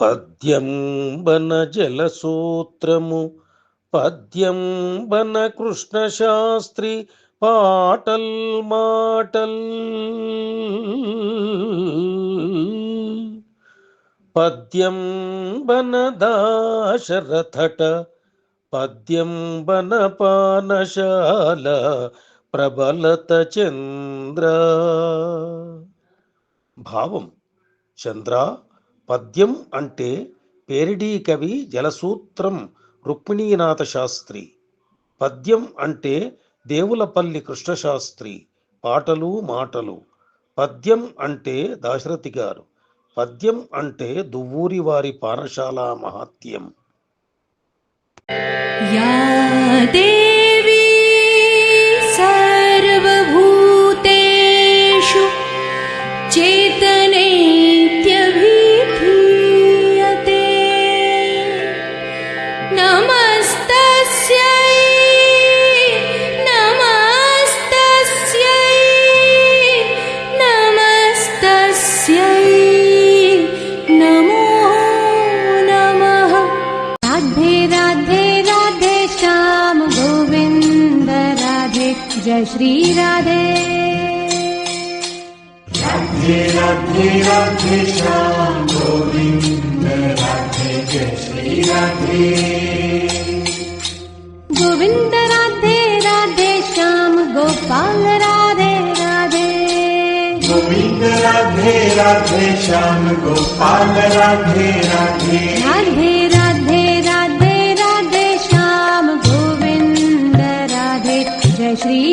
పద్యంబన జలసూత్రము పద్యంబన కృష్ణ శాస్త్రి పాటల్ మాటల్ పద్యం బనదాశరథట పద్యం బన పానశాల ప్రబలత చంద్ర. భావం చంద్ర పద్యం అంటే పేరిడీ కవి జలసూత్రం రుక్మిణీనాథ శాస్త్రి. పద్యం అంటే దేవులపల్లి కృష్ణశాస్త్రి పాటలు మాటలు. పద్యం అంటే దాశరథి గారు. పద్యం అంటే దువ్వూరి వారి పాఠశాల మహాత్యం దేవి సర్వభూతేషు నమ राधे। राधे राधे राधे श्याम गोविंद राधे जय श्री राधे। गोविंद राधे राधे श्याम गोपाल राधे राधे। गोविंद राधे राधे श्याम गोपाल राधे राधे राधे। राधे